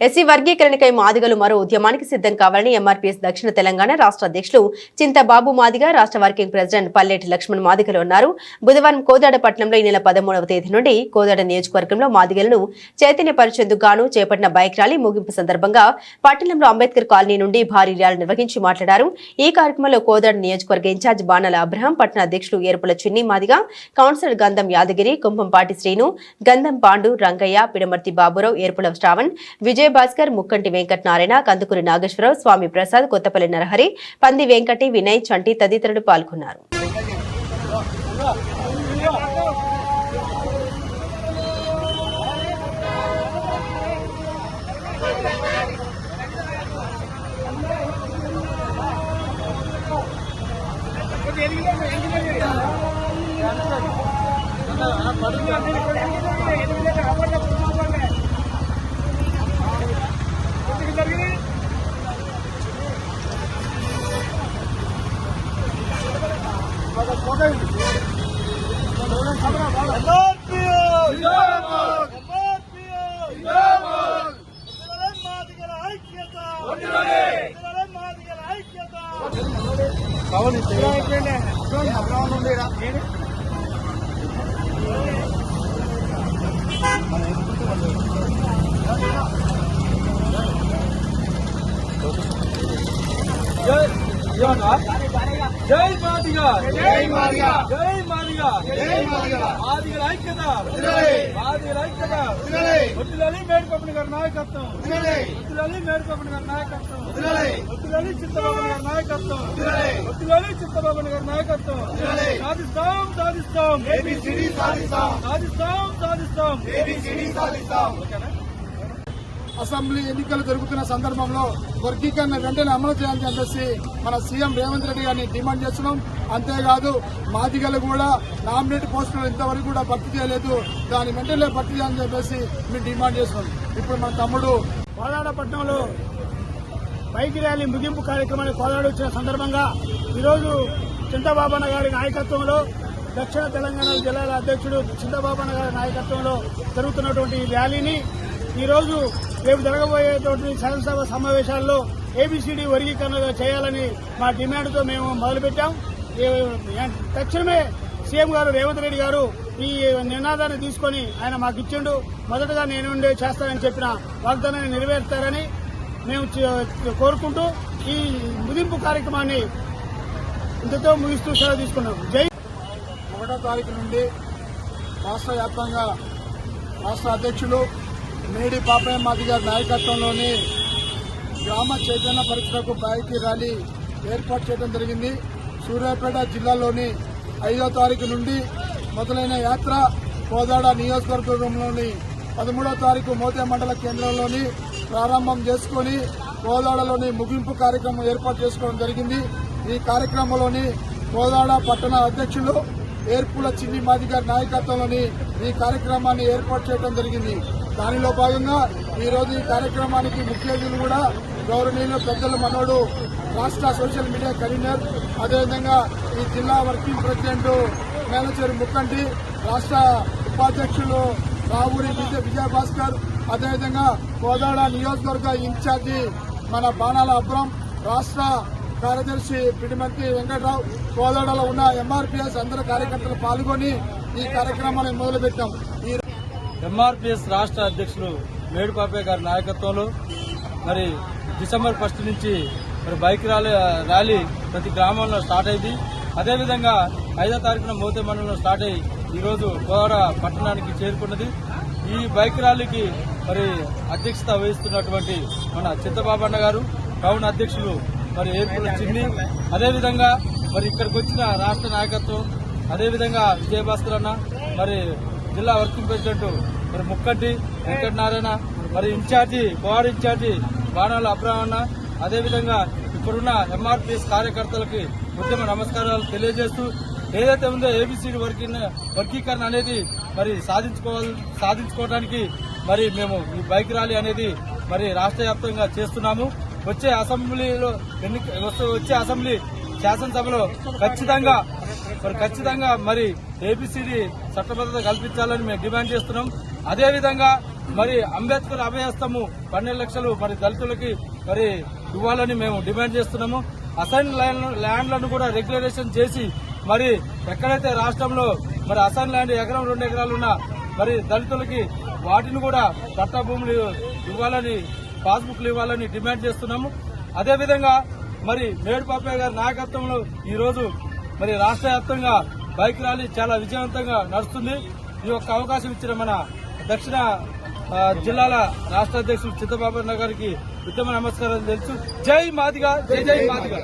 SC వర్గీకరణకై మాదిగలు మరో ఉద్యమానికి సిద్ధం కావాలని ఎంఆర్పీఎస్ దక్షిణ తెలంగాణ రాష్ట్ర అధ్యక్షులు చింతబాబు మాదిగ రాష్ట్ర వర్కింగ్ ప్రెసిడెంట్ పల్లెటి లక్ష్మణ్ మాదిగలు అన్నారు. బుధవారం కోదాడ పట్టణంలో ఈ నెల పదమూడవ తేదీ నుండి కోదాడ నియోజకవర్గంలో మాదిగలను చైతన్యపరిచేందుకు గాను చేపట్టిన బైక్ ర్యాలీ ముగింపు సందర్భంగా పట్టణంలో అంబేద్కర్ కాలనీ నుండి భారీ ర్యాలీ నిర్వహించి మాట్లాడారు. ఈ కార్యక్రమంలో కోదాడ నియోజకవర్గ ఇన్ఛార్జ్ బాణాల అబ్రహం పట్టణ అధ్యక్షులు ఏర్పుల చిన్ని మాదిగ కౌన్సిలర్ గంధం యాదగిరి కుంభంపాటి శ్రీను గంధం పాండు రంగయ్య పిడమర్తి బాబురావు ఏర్పుల శ్రావణ్ విజయ భాస్కర్ ముక్కంటి వెంకట నారాయణ కందుకూరి నాగేశ్వరరావు స్వామి ప్రసాద్ కొత్తపల్లి నరహరి పంది వెంకటి వినయ్ చంటి తదితరులు పాల్గొన్నారు que జై మాదిగా జై మాదిగా జై మాదిగా జై మాదిగా మాదిగల ఐక్యత మాదిగల ఐక్యత వద్దులని మేడిపప్పని గారి నాయకత్వం. వద్దులని మేడిపప్పని గారి నాయకత్వం. వద్దులని చిత్తబాబు గారి నాయకత్వం. వద్దులని చిత్తబాబు గారి నాయకత్వం. సాధిస్తాం సాధిస్తాం. సాధిస్తాం. సాధిస్తాం సాధిస్తాం. ఓకేనా? అసెంబ్లీ ఎన్నికలు జరుగుతున్న సందర్భంలో వర్గీకరణ వెంటనే అమలు చేయాలని చెప్పేసి మన సీఎం రేవంత్ రెడ్డి గారిని డిమాండ్ చేస్తున్నాం. అంతేకాదు మాదిగలు కూడా నామినేట్ పోస్టులు ఇంతవరకు కూడా భర్తీ చేయలేదు. దాని వెంటనే భర్తీ చేయాలని చెప్పేసి మేము డిమాండ్ చేస్తున్నాం. ఇప్పుడు మన తమ్ముడు కోదాడపట్నంలో బైక్ ర్యాలీ ముగింపు కార్యక్రమాన్ని కోదాడ వచ్చిన సందర్భంగా ఈరోజు చింతబాబన్న గారి నాయకత్వంలో దక్షిణ తెలంగాణ జిల్లాల అధ్యక్షుడు చింతబాబన్న గారి నాయకత్వంలో జరుగుతున్నటువంటి ఈ ర్యాలీని ఈరోజు రేపు జరగబోయేటువంటి శాసనసభ సమావేశాల్లో ఏబిసిడి వర్గీకరణ చేయాలని మా డిమాండ్తో మేము మొదలుపెట్టాం. తక్షణమే సీఎం గారు రేవంత్ రెడ్డి గారు ఈ నినాదాన్ని తీసుకొని ఆయన మాకు ఇచ్చిండు. మొదటగా నేను ఉండే చేస్తానని చెప్పిన వాగ్దానాన్ని నెరవేరుతారని మేము కోరుకుంటూ ఈ ముగింపు కార్యక్రమాన్ని ఇంతతో ముగిస్తూ సెలవు తీసుకున్నాం. జై ఒకటో తారీఖు నుండి రాష్ట్ర వ్యాప్తంగా రాష్ట్ర అధ్యక్షులు మేడి పాపయ్య మాది గారి నాయకత్వంలోని గ్రామ చైతన్య పరిస్థితులకు బైక్ ర్యాలీ ఏర్పాటు చేయడం జరిగింది. సూర్యాపేట జిల్లాలోని ఐదో తారీఖు నుండి మొదలైన యాత్ర కోదాడ నియోజకవర్గంలోని పదమూడో తారీఖు మోతే మండల కేంద్రంలోని ప్రారంభం చేసుకొని కోదాడలోని ముగింపు కార్యక్రమం ఏర్పాటు చేసుకోవడం జరిగింది. ఈ కార్యక్రమంలోని కోదాడ పట్టణ అధ్యక్షులు ఏర్పుల చిన్ని మాది గారి నాయకత్వంలోని ఈ కార్యక్రమాన్ని ఏర్పాటు చేయడం జరిగింది. దానిలో భాగంగా ఈరోజు ఈ కార్యక్రమానికి ముఖ్య అతిథులు కూడా గౌరవనీయులు పెద్దల మనోడు రాష్ట్ర సోషల్ మీడియా కన్వీనర్ అదేవిధంగా ఈ జిల్లా వర్కింగ్ ప్రెసిడెంట్ మేనేజర్ ముక్కంటి రాష్ట్ర ఉపాధ్యక్షులు రావూరి విజయ విజయభాస్కర్ అదేవిధంగా కోదాడ నియోజకవర్గ ఇన్ఛార్జి మన బాణాల అబ్రం రాష్ట్ర కార్యదర్శి పిడిమంతి వెంకట్రావు కోదాడలో ఉన్న ఎంఆర్పీఎస్ అందరు కార్యకర్తలు పాల్గొని ఈ కార్యక్రమాన్ని మొదలుపెట్టాం. ఈ ఎంఆర్పిఎస్ రాష్ట్ర అధ్యక్షులు మేడుపాపే గారి నాయకత్వంలో మరి డిసెంబర్ ఫస్ట్ నుంచి మరి బైక్ ర్యాలీ ర్యాలీ ప్రతి గ్రామంలో స్టార్ట్ అయింది. అదేవిధంగా ఐదో తారీఖున మోతే మండలంలో స్టార్ట్ అయ్యి ఈరోజు కోదాడ పట్టణానికి చేరుకున్నది. ఈ బైక్ ర్యాలీకి మరి అధ్యక్షత వహిస్తున్నటువంటి మన చిత్తబాబన్న గారు టౌన్ అధ్యక్షులు మరి ఏర్పుల చిన్ని. అదేవిధంగా మరి ఇక్కడికి వచ్చిన రాష్ట్ర నాయకత్వం అదేవిధంగా విజయభాస్కర్ అన్న మరి జిల్లా వర్కింగ్ ప్రెసిడెంట్ మరి ముక్కటి వెంకట నారాయణ మరి ఇన్ఛార్జి బాడీ ఇన్ఛార్జి బాణాల అబ్రాహ్మణ అదేవిధంగా ఇప్పుడున్న ఎంఆర్పీఎస్ కార్యకర్తలకి ఉద్యమ నమస్కారాలు తెలియజేస్తూ ఏదైతే ఉందో ఏబిసిడి వర్కింగ్ వర్గీకరణ అనేది మరి సాధించుకోవాలి సాధించుకోవడానికి మరి మేము ఈ బైక్ ర్యాలీ అనేది మరి రాష్ట్ర వ్యాప్తంగా చేస్తున్నాము. వచ్చే అసెంబ్లీలో ఎన్నిక వచ్చే అసెంబ్లీ శాసనసభలో ఖచ్చితంగా మరి ఖచ్చితంగా మరి ఏబిసిడి చట్టబద్ధత కల్పించాలని మేము డిమాండ్ చేస్తున్నాం. అదేవిధంగా మరి అంబేద్కర్ అభయస్తము పన్నెండు లక్షలు మరి దళితులకి మరి ఇవ్వాలని మేము డిమాండ్ చేస్తున్నాము. అసైన్ ల్యాండ్లను కూడా రెగ్యులరేషన్ చేసి మరి ఎక్కడైతే రాష్ట్రంలో మరి అసైన్ ల్యాండ్ ఎకరం రెండు ఎకరాలు ఉన్న మరి దళితులకి వాటిని కూడా పట్టా భూములు ఇవ్వాలని పాస్బుక్లు ఇవ్వాలని డిమాండ్ చేస్తున్నాము. అదేవిధంగా మరి మేడిపాపయ్య గారి నాయకత్వంలో ఈరోజు మరి రాష్ట్ర వ్యాప్తంగా బైక్ ర్యాలీ చాలా విజయవంతంగా నడుస్తుంది. ఈ యొక్క అవకాశం ఇచ్చిన మన దక్షిణ జిల్లాల రాష్ట్ర అధ్యక్షులు చిత్తబాబు గారికి ఉత్తమ నమస్కారం తెలుసు. జై మాదిగా జై జై మాదిగా.